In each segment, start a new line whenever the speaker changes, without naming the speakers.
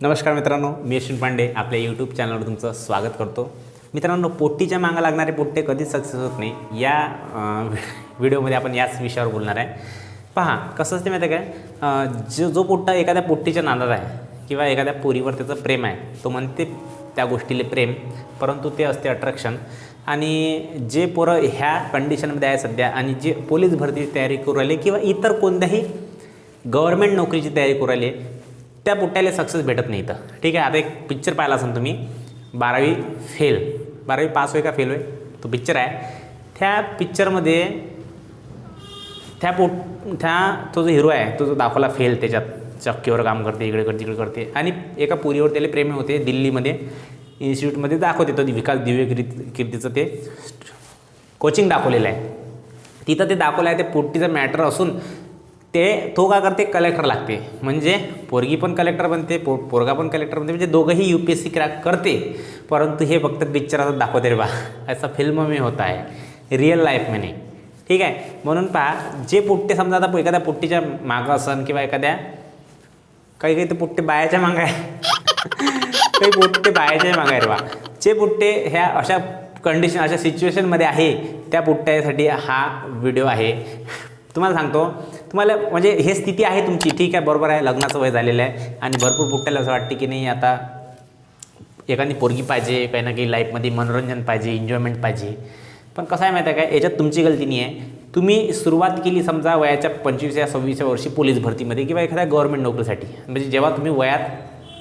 नमस्कार मित्रांनो मी यशवंत पांडे आपल्या यूट्यूब चॅनलवर तुमचं स्वागत करतो. मित्रांनो पोट्टीच्या मागं लागणारे पोट्टे कधीच सक्सेस होत नाही. या व्हिडिओमध्ये आपण याच विषयावर बोलणार आहे. पहा कसं असते माहिती आहे काय जो जो पोट्टा एखाद्या पोट्टीच्या नादात आहे किंवा एखाद्या पोरीवर त्याचं प्रेम आहे तो म्हणते त्या गोष्टीले प्रेम परंतु ते असते अट्रॅक्शन आणि जे पोरं ह्या कंडिशनमध्ये आहे सध्या आणि जे पोलीस भरतीची तयारी करू राहिले किंवा इतर कोणत्याही गव्हर्मेंट नोकरीची तयारी करू राहिली त्या पुट्ट्याला सक्सेस भेटत नाही इथं. ठीक आहे आता एक पिक्चर पाहिला असाल तुम्ही. बारावी फेल बारावी पास होय का फेल होय? तो पिक्चर आहे. त्या पिक्चरमध्ये त्या पोट त्या तो जो हिरो आहे तो जो दाखवला फेल त्याच्यात. चक्कीवर काम करते इकडे करते इकडे करते. आणि एका पुरीवर त्याला प्रेम होते दिल्लीमध्ये. इन्स्टिट्यूटमध्ये दाखवते तो विकास दिव्य कीर्तीचं ते कोचिंग दाखवलेलं आहे. तिथं ते दाखवलं आहे ते पोट्टीचं मॅटर असून ते तो काय करते कलेक्टर लागते. म्हणजे पोरगी पण कलेक्टर बनते पो पोरगा पण कलेक्टर बनते म्हणजे दोघंही U P S C crack करते. परंतु हे फक्त पिक्चरात दाखवते रे बा. असा फिल्म मी होत आहे. रिअल लाईफ में नाही ठीक आहे? म्हणून पहा जे पुट्टे समजा आता एखाद्या पुट्टीच्या मागं असन किंवा एखाद्या काही काही ते पुट्टे बायाच्या मागं आहे. काही पुट्टे बायाच्या मागं आहे रे बा. जे पुट्टे ह्या अशा कंडिशन अशा सिच्युएशनमध्ये आहे त्या पुट्ट्यासाठी हा व्हिडिओ आहे. तुम्हाला सांगतो तुम्हाला म्हणजे हे स्थिती आहे तुमची. ठीक आहे बरोबर आहे लग्नाचं वय झालेलं आहे. आणि भरपूर पुट्ट्याला असं वाटते की नाही आता एखादी पोरगी पाहिजे काही ना काही लाईफमध्ये मनोरंजन पाहिजे एन्जॉयमेंट पाहिजे. पण कसं आहे माहिती आहे काय याच्यात तुमची गलती नाही आहे. तुम्ही सुरुवात केली समजा वयाच्या पंचवीस या सव्वीसच्या वर्षी पोलीस भरतीमध्ये किंवा एखाद्या गव्हर्मेंट नोकरीसाठी. म्हणजे जेव्हा तुम्ही वयात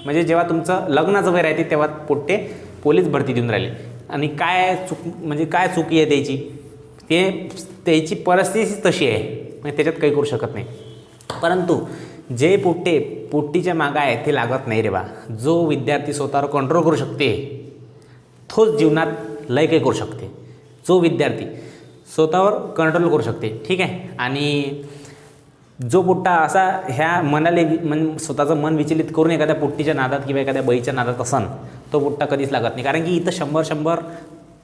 म्हणजे जेव्हा तुमचं लग्नाचं वय राहते तेव्हा पोट्टे पोलीस भरती देऊन राहिले. आणि काय चूक म्हणजे काय चुकी आहे त्याची? ते त्याची परिस्थिती तशी आहे. म्हणजे त्याच्यात काही करू शकत नाही. परंतु जे पोट्टे पोट्टीच्या मागं आहे ते लागत नाही रे बा. जो विद्यार्थी स्वतःवर कंट्रोल करू शकते तोच जीवनात लय काही करू शकते. जो विद्यार्थी स्वतःवर कंट्रोल करू शकते ठीक आहे? आणि जो पोट्टा असा ह्या मनाला मन स्वतःचं मन विचलित करून एखाद्या पोट्टीच्या नादात किंवा एखाद्या बाईच्या नादात असन तो पोट्टा कधीच लागत नाही. कारण की इथं शंभर शंभर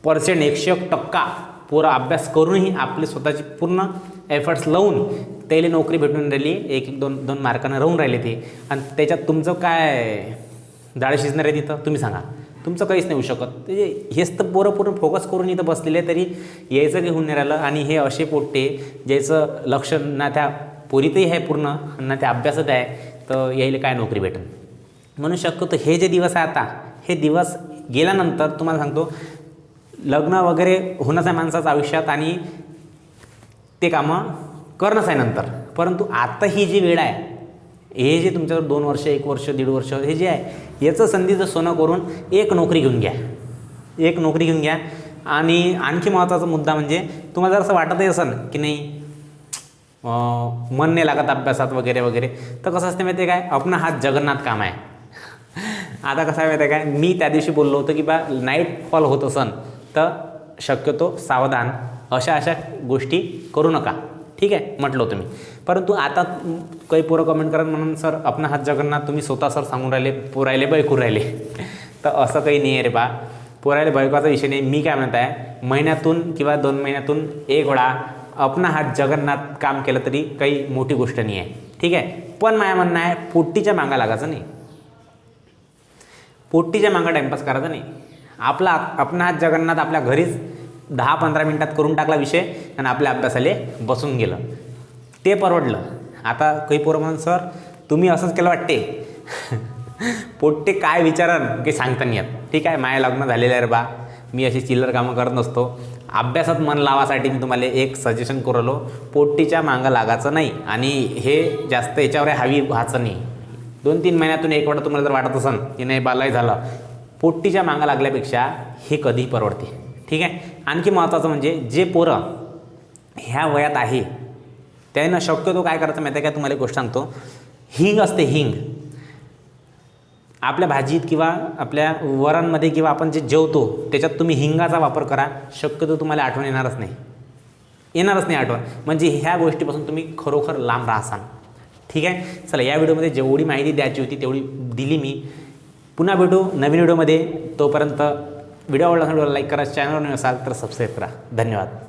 पर्सेंट एकशे एक टक्का पुरा अभ्यास करूनही आपली स्वतःची पूर्ण एफर्ट्स लावून त्याला नोकरी भेटून राहिली. एक एक दोन दोन मार्कानं राहून राहिले ते. आणि त्याच्यात तुमचं काय जाळं शिजणार आहे तिथं? तुम्ही सांगा. तुमचं काहीच नाही होऊ शकत. ते हेच तर पोरं पूर्ण फोकस करून इथं बसलेले तरी यायचं काही होऊन नाही राहिलं. आणि हे असे पोट्टे ज्याचं लक्ष ना त्या पोरीतही आहे पूर्ण ना त्या अभ्यासात आहे तर यायला काय नोकरी भेटेल म्हणू शक्यतो हे जे दिवस आहे आता हे दिवस गेल्यानंतर तुम्हाला सांगतो लग्न वगैरे होणंच आहे माणसाचं आयुष्यात आणि ते कामं करणंच आहे नंतर. परंतु आता ही जी वेळ आहे हे जे तुमच्यावर दोन वर्ष एक वर्ष दीड वर्ष हे जे आहे याचं संधीचं सोनं करून एक नोकरी घेऊन घ्या. एक नोकरी घेऊन घ्या. आणि आणखी महत्त्वाचा मुद्दा म्हणजे तुम्हाला जर असं वाटतही असेल की नाही मन नाही लागत अभ्यासात वगैरे वगैरे तर कसं असते माहिती आहे काय? आपण हा जगन्नाथ काम आहे. आता कसं आहे माहिती आहे काय? मी त्या दिवशी बोललो होतो की बा नाईट फॉल होत असन तर शक्यतो सावधान अशा अशा गोष्टी करू नका. ठीक आहे? म्हटलं तुम्ही. परंतु आता काही पोरं कमेंट करा म्हणून सर आपण हात जगन्नाथ तुम्ही स्वतः सर सांगून राहिले पोरायले बैकू राहिले. तर असं काही नाही आहे रे बा. पोरायले बैकाचा विषय नाही. मी काय म्हणत आहे महिन्यातून किंवा दोन महिन्यातून एक वेळा अपना हात जगन्नाथ काम केलं तरी काही मोठी गोष्ट नाही आहे. ठीक आहे? पण माझ्या म्हणणं आहे पोट्टीच्या मागा लागायचं नाही. पोट्टीच्या मागं टाईमपास करायचा नाही. आपला आपण हात जगन्नाथ आपल्या घरीच दहा पंधरा मिनटात करून टाकला विषय आणि आपल्या अभ्यासाले बसून गेलं. ते परवडलं. आता काही पोरं म्हणून सर तुम्ही असंच केलं वाटते. पोट्टे काय विचारन काही सांगता नाही येत. ठीक आहे माया लग्न झालेलं आहे रे बा. मी अशी चिल्लर कामं करत नसतो. अभ्यासात मन लावासाठी मी तुम्हाला एक सजेशन करलो. पोट्टीच्या मागं लागायचं नाही आणि हे जास्त याच्यावर हवी व्हायचं नाही. दोन तीन महिन्यातून एक वेळा तुम्हाला जर वाटत असन की नाही बालाही झालं. पोट्टीच्या मागं लागल्यापेक्षा हे कधीही परवडते. ठीक आहे? आणखी महत्त्वाचं म्हणजे जे पोरं ह्या वयात आहे त्यांना शक्यतो काय करायचं माहिती आहे का? तुम्हाला एक गोष्ट सांगतो. हिंग असते हिंग. आपल्या भाजीत किंवा आपल्या वरांमध्ये किंवा आपण जे जेवतो त्याच्यात तुम्ही हिंगाचा वापर करा. शक्यतो तुम्हाला आठवण येणारच नाही. येणारच नाही आठवण. म्हणजे ह्या गोष्टीपासून तुम्ही खरोखर लांब राहसान ठीक आहे? चला या व्हिडिओमध्ये जेवढी माहिती द्यायची होती तेवढी दिली मी. पुन्हा भेटू नवीन व्हिडिओमध्ये. तोपर्यंत व्हिडिओ आवडला असेल लाईक करा चॅनलवर नवीन असाल तर सबस्क्राईब करा धन्यवाद